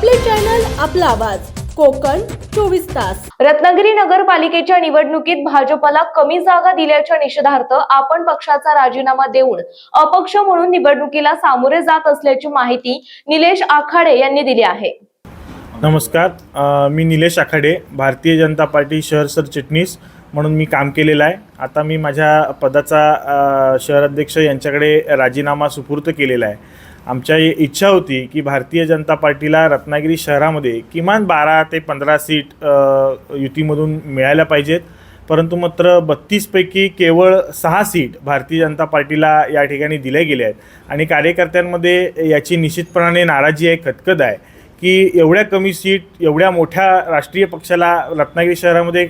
आपले चॅनल आपला आवाज. कोकण चोवीस तास. रत्नागिरी नगरपालिकेच्या निवडणुकीत भाजपला कमी जागा दिल्याच्या निषेधार्थ आपण पक्षाचा राजीनामा देऊन अपक्ष म्हणून निवडणुकीला सामोरे जात असल्याची माहिती निलेश आखाडे यांनी दिली आहे. नमस्कार. मी निलेश आखाडे भारतीय जनता पार्टी शहर सरचिटणीस म्हणून मी काम केलेलं आहे. आता मी माझ्या पदाचा अ, शहर अध्यक्ष यांच्याकडे राजीनामा सुपूर्द केलेला आहे. आमच्या इच्छा होती की भारतीय जनता पार्टीला रत्नागिरी शहरामध्ये किमान बारा ते पंधरा सीट युतीमधून मिळायला पाहिजेत. परंतु मात्र बत्तीसपैकी केवळ सहा सीट भारतीय जनता पार्टीला या ठिकाणी दिल्या गेल्या आहेत. आणि कार्यकर्त्यांमध्ये याची निश्चितपणाने नाराजी आहे खतखत आहे. की एवढ्या कमी सीट एवढ्या मोठ्या राष्ट्रीय पक्षाला रत्नागिरी शहरामध्ये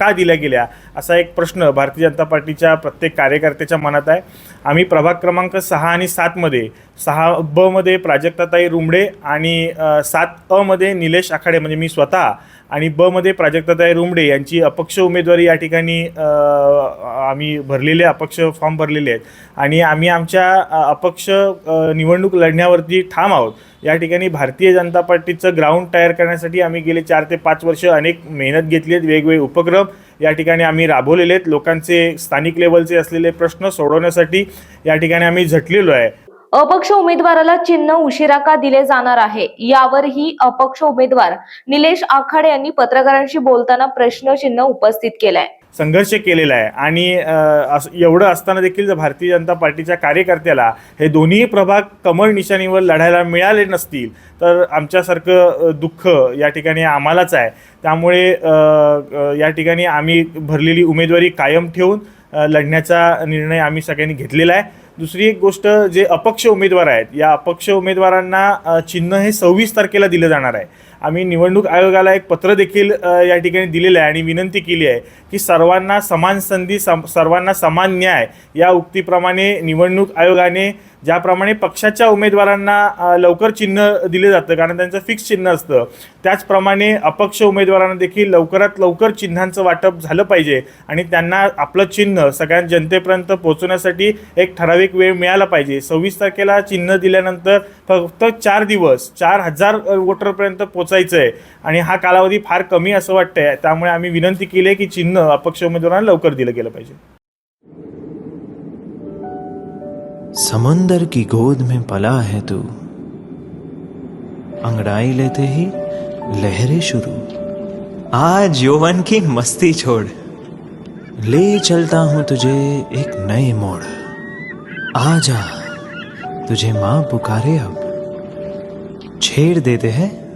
का दिल्या गेल्या? असा एक प्रश्न भारतीय जनता पार्टीच्या प्रत्येक कार्यकर्त्याच्या मनात आहे. आम्ही प्रभाग क्रमांक सहा आणि सातमध्ये सहा ब मध्ये प्राजक्ताताई रुमडे आणि सात अमध्ये निलेश आखाडे म्हणजे मी स्वतः आणि ब मध्ये प्राजक्ताताई रुमडे यांची अपक्ष उमेदवारी या ठिकाणी आम्ही भरलेले अपक्ष फॉर्म भरलेले आहेत. आणि आम्ही आमच्या अपक्ष निवडणूक लढण्यावरती ठाम आहोत. या ठिकाणी भारतीय जनता पार्टीचं ग्राउंड तयार करण्यासाठी आम्ही गेले चार ते पाच वर्ष अनेक मेहनत घेतली आहेत वेगवेगळे उपक्रम. या ठिकाणी आम्ही राबवलेले आहेत. लोकांचे स्थानिक लेवलचे असलेले प्रश्न सोडवण्यासाठी या ठिकाणी आम्ही झटलेलो आहे. अपक्ष उमेदवाराला चिन्ह उशिरा का दिले जाणार आहे? यावरही अपक्ष उमेदवार निलेश आखाडे यांनी पत्रकारांशी बोलताना प्रश्नचिन्ह उपस्थित केलाय. संघर्ष केलेला आहे. आणि अस एवढं असताना देखील जर भारतीय जनता पार्टीच्या कार्यकर्त्याला हे दोन्ही प्रभाग कमळ निशाणीवर लढायला मिळाले नसतील तर आमच्यासारखं दुःख या ठिकाणी आम्हालाच आहे. त्यामुळे या ठिकाणी आम्ही भरलेली उमेदवारी कायम ठेवून लढण्याचा निर्णय आम्ही सगळ्यांनी घेतलेला आहे. दुसरी एक गोष्ट जे अपक्ष उमेदवार आहेत या अपक्ष उमेदवारांना चिन्ह हे सव्वीस तारखेला दिलं जाणार आहे. आम्ही निवडणूक आयोगाला एक पत्र देखील या ठिकाणी दिलेलं आहे आणि विनंती केली आहे की सर्वांना समान संधी सम सर्वांना समान न्याय या उक्तीप्रमाणे निवडणूक आयोगाने ज्याप्रमाणे पक्षाच्या उमेदवारांना लवकर चिन्ह दिले जातं कारण त्यांचं फिक्स चिन्ह असतं त्याचप्रमाणे अपक्ष उमेदवारांना देखील लवकरात लवकर चिन्हांचं वाटप झालं पाहिजे आणि त्यांना आपलं चिन्ह सगळ्या जनतेपर्यंत पोहोचवण्यासाठी एक ठराविक वेळ मिळाला पाहिजे. सव्वीस तारखेला चिन्ह दिल्यानंतर फक्त चार दिवस चार हजार वोटरपर्यंत पोचायचं आहे आणि हा कालावधी फार कमी असं वाटतंय. त्यामुळे आम्ही विनंती केली आहे की चिन्ह अपक्ष उमेदवारांना लवकर दिलं गेलं पाहिजे. समंदर की गोद में पला है तू. अंगड़ाई लेते ही लहरें शुरू. आज यौवन की मस्ती छोड़. ले चलता हूँ तुझे एक नए मोड़. आजा, तुझे माँ पुकारे अब. छेड़ देते हैं